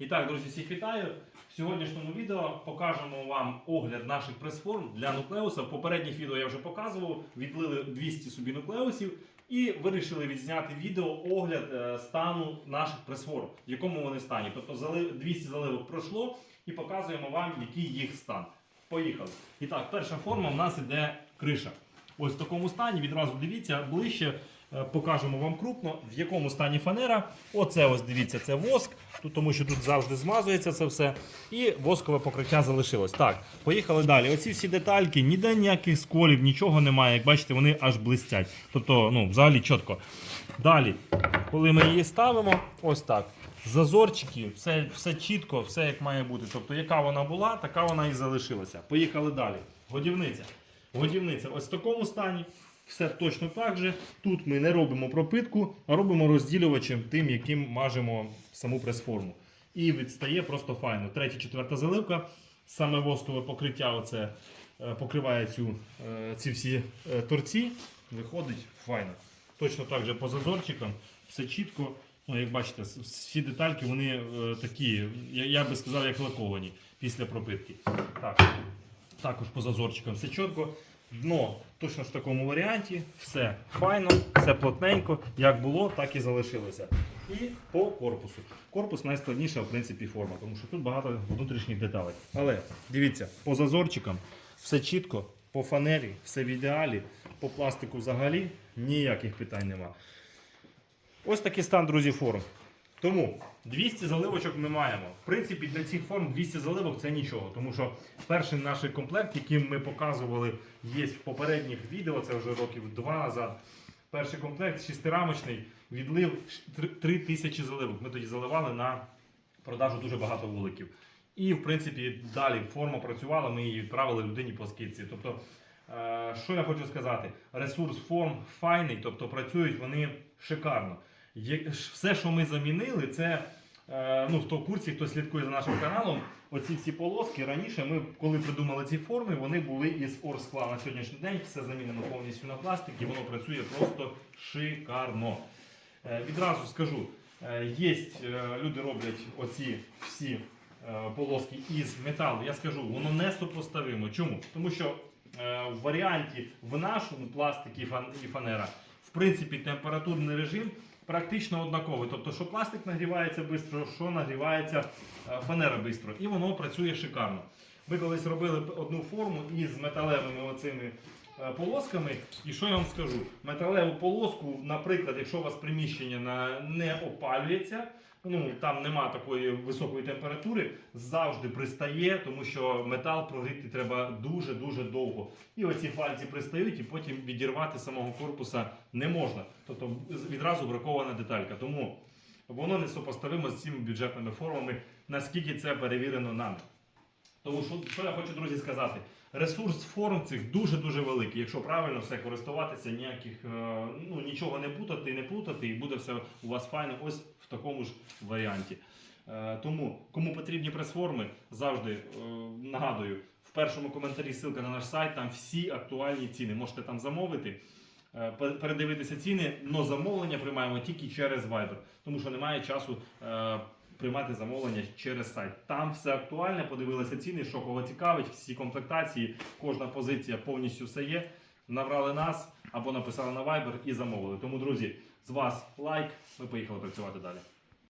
І так, друзі, всіх вітаю. В сьогоднішньому відео покажемо вам огляд наших прес-форм для нуклеуса. В попередніх відео я вже показував, відлили 200 собі нуклеусів і вирішили відзняти відео огляд е, стану наших прес-форм, в якому вони стані. Тобто 200 заливок пройшло і показуємо вам, який їх стан. Поїхали. І так, перша форма в нас іде криша. Ось в такому стані. Відразу дивіться ближче. е, Покажемо вам крупно, в якому стані фанера. Оце ось дивіться, це воск, тому що тут завжди змазується це все. І воскове покриття залишилось. Так, поїхали далі. Оці всі детальки, ніде ніяких сколів, нічого немає. Як бачите, вони аж блистять. Тобто, ну, взагалі чітко. Далі, коли ми її ставимо, ось так. Зазорчики, все, все чітко, все як має бути. Тобто, яка вона була, така вона і залишилася. Поїхали далі. Годівниця. Годівниця ось в такому стані. Все точно так же. Тут ми не робимо пропитку, а робимо розділювачем тим, яким мажемо саму прес-форму. І відстає просто файно. Третя, четверта заливка. Саме воскове покриття оце, е, покриває цю, е, ці всі е, торці. Виходить файно. Точно так же по зазорчикам, все чітко. Ну, як бачите, всі детальки вони такі, я би сказав, як лаковані після пропитки. Так. Також по зазорчикам все чітко. Дно точно в такому варіанті, все файно, все плотненько, як було, так і залишилося. І по корпусу. Корпус найскладніша в принципі форма, тому що тут багато внутрішніх деталей. Але дивіться, по зазорчикам все чітко, по фанері, все в ідеалі, по пластику взагалі ніяких питань нема. Ось такий стан, друзі, форм. Тому 200 заливочок ми маємо. В принципі, для цих форм 200 заливок це нічого. Тому що перший наш комплект, який ми показували, є в попередніх відео, це вже років два назад. Перший комплект шестирамочний відлив 3 тисячі заливок. Ми тоді заливали на продажу дуже багато вуликів. І, в принципі, далі форма працювала, ми її відправили людині по скидці. Тобто, е, що я хочу сказати? Ресурс форм файний, тобто працюють вони шикарно. Все, що ми замінили, це е, ну, хто в курсі, хто слідкує за нашим каналом, оці всі полоски раніше ми, коли придумали ці форми, вони були із орскла на сьогоднішній день. Все замінено повністю на пластик і воно працює просто шикарно. Е, Відразу скажу, е, є люди роблять оці всі полоски із металу. Я скажу, воно не сопоставимо. Чому? Тому що в варіанті в нашому пластикі і фанера, в принципі, температурний режим практично однаковий. Тобто, що пластик нагрівається швидко, що нагрівається е, фанера швидко. І воно працює шикарно. Ми колись робили одну форму із металевими оцими е, полосками. І що я вам скажу? Металеву полоску, наприклад, якщо у вас приміщення не опалюється, ну там нема такої високої температури, завжди пристає, тому що метал прогріти треба дуже-дуже довго. І оці фальці пристають, і потім відірвати самого корпуса не можна. Тобто відразу бракована деталька. Тому воно не сопоставимо з цими бюджетними формами, наскільки це перевірено нами. Тому що, що я хочу, друзі, сказати, ресурс форм цих дуже-дуже великий. Якщо правильно все користуватися, ніяких, е, ну, нічого не путати, не плутати, і буде все у вас файно ось в такому ж варіанті. Е, Тому, кому потрібні прес-форми, завжди е, нагадую, в першому коментарі ссылка на наш сайт, там всі актуальні ціни. Можете там замовити. Передивитися ціни, але замовлення приймаємо тільки через Viber, тому що немає часу приймати замовлення через сайт. Там все актуальне, подивилися ціни, що кого цікавить, всі комплектації, кожна позиція повністю все є. Набрали нас або написали на Viber і замовили. Тому, друзі, з вас лайк. Ми поїхали працювати далі.